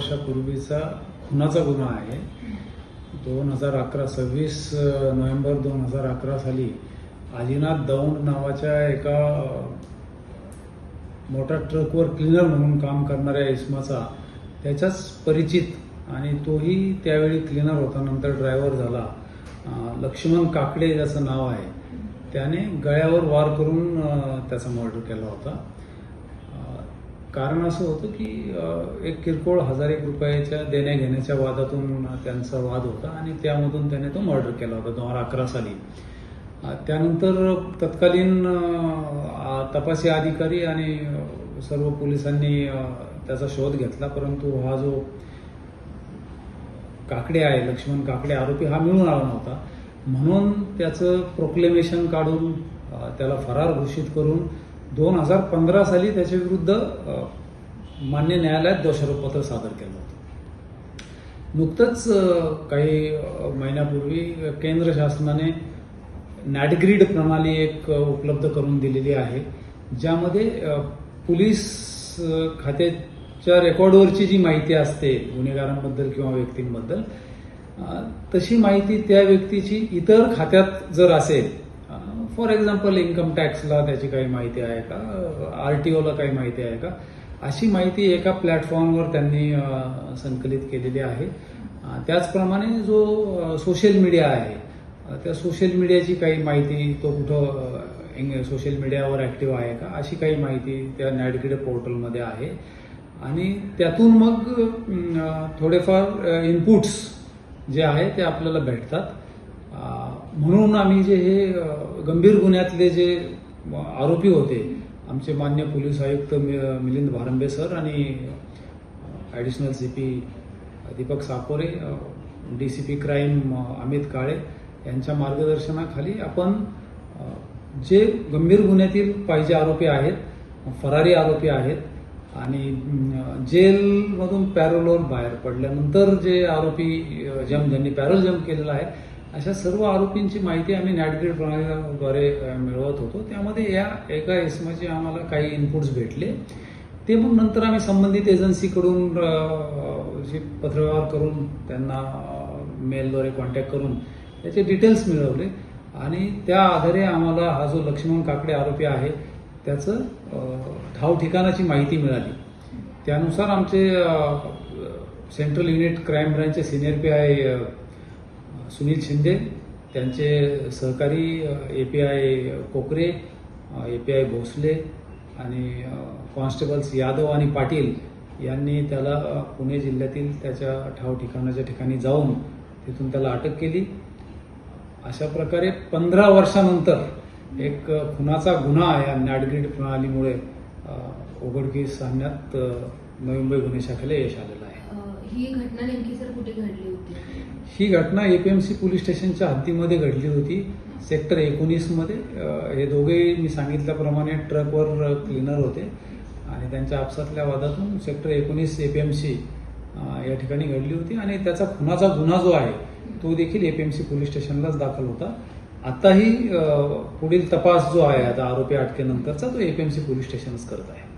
वर्षापूर्वीचा खुनाचा गुन्हा आहे. दोन हजार अकरा सव्वीस नोव्हेंबर दोन हजार अकरा साली आजीनाथ दौंड नावाच्या एका मोठ्या ट्रकवर क्लिनर म्हणून काम करणाऱ्या इस्माचा त्याच्याच परिचित आणि तोही त्यावेळी क्लिनर होता नंतर ड्रायव्हर झाला. लक्ष्मण काकडे ज्याचं नाव आहे त्याने गळ्यावर वार करून त्याचा मर्डर केला होता. कारण असं होतं की एक किरकोळ हजार एक रुपयाच्या देण्या घेण्याच्या वादातून त्यांचा वाद होता आणि त्यामधून त्याने तो मर्डर केला होता दोन हजार अकरा साली. त्यानंतर तत्कालीन तपासी अधिकारी आणि सर्व पोलिसांनी त्याचा शोध घेतला परंतु हा जो काकडे आहे लक्ष्मण काकडे आरोपी हा मिळून आला नव्हता. म्हणून त्याचं प्रोक्लेमेशन काढून त्याला फरार घोषित करून दोन हजार पंधरा साली त्याच्या विरुद्ध मान्य न्यायालयात दोषारोपपत्र सादर केलं होतं. नुकतंच काही महिन्यापूर्वी केंद्र शासनाने नॅटग्रीड प्रणाली एक उपलब्ध करून दिलेली आहे ज्यामध्ये पोलीस खात्याच्या रेकॉर्डवरची जी माहिती असते गुन्हेगारांबद्दल किंवा व्यक्तींबद्दल तशी माहिती त्या व्यक्तीची इतर खात्यात जर असेल फॉर एक्झाम्पल इन्कम टॅक्सला त्याची काही माहिती आहे का? आर टी ओला काही माहिती आहे का? अशी माहिती एका प्लॅटफॉर्मवर त्यांनी संकलित केलेली आहे. त्याचप्रमाणे जो सोशल मीडिया आहे त्या सोशल मीडियाची काही माहिती तो कुठं सोशल मीडियावर ऍक्टिव्ह आहे का? अशी काही माहिती त्या नॅडगिड पोर्टलमध्ये आहे. आणि त्यातून मग थोडेफार इनपुट्स जे आहे ते आपल्याला भेटतात. म्हणून आम्ही जे हे गंभीर गुन्ह्यातले जे आरोपी होते आमचे मान्य पोलीस आयुक्त मिलिंद भारंबे सर आणि additional C P Deepak Sakore D C P crime Amit Kale यांच्या मार्गदर्शनाखाली आपण जे गंभीर गुन्ह्यातील पाहिजे आरोपी आहेत फरारी आरोपी आहेत आणि जेलमधून पॅरोलवर बाहेर पडल्यानंतर जे आरोपी जम ज्यांनी पॅरोल जम केलेला आहे अशा सर्व आरोपींची माहिती आम्ही नॅटग्रेड प्रणालीद्वारे मिळवत होतो. त्यामध्ये या एका इसमाचे आम्हाला काही इनपुट्स भेटले. ते मग नंतर आम्ही संबंधित एजन्सीकडून जे पत्रव्यवहार करून त्यांना मेलद्वारे कॉन्टॅक्ट करून त्याचे डिटेल्स मिळवले. आणि त्या आधारे आम्हाला हा जो लक्ष्मण काकडे आरोपी आहे त्याचं ठाव ठिकाणाची माहिती मिळाली. त्यानुसार आमचे central unit crime ब्रँचचे senior P I Sunil Shinde त्यांचे सहकारी ए पी आय कोकरे ए पी आय भोसले आणि कॉन्स्टेबल्स यादव आणि पाटील यांनी त्याला पुणे जिल्ह्यातील त्याच्या ठाव ठिकाणाच्या ठिकाणी जाऊन तिथून त्याला अटक केली. अशा प्रकारे पंधरा वर्षानंतर एक खुनाचा गुन्हा या नॅडग्रीड प्रणालीमुळे उघडकीस आणण्यात नवी मुंबई गुन्हे शाखेला यश आलेलं आहे. ही घटना नेमकी सर कुठे घडली होती? ही घटना एपीएमसी पोलीस स्टेशनच्या हद्दीमध्ये घडली होती सेक्टर एकोणीसमध्ये हे दोघेही मी सांगितल्याप्रमाणे ट्रकवर क्लिनर होते आणि त्यांच्या आपसातल्या वादातून सेक्टर एकोणीस एपीएमसी या ठिकाणी घडली होती आणि त्याचा खुनाचा गुन्हा जो आहे तो देखील एपीएमसी पोलीस स्टेशनलाच दाखल होता. आताही पुढील तपास जो आहे आता आरोपी अटकेनंतरचा तो एपीएमसी पोलीस स्टेशनच करत आहे.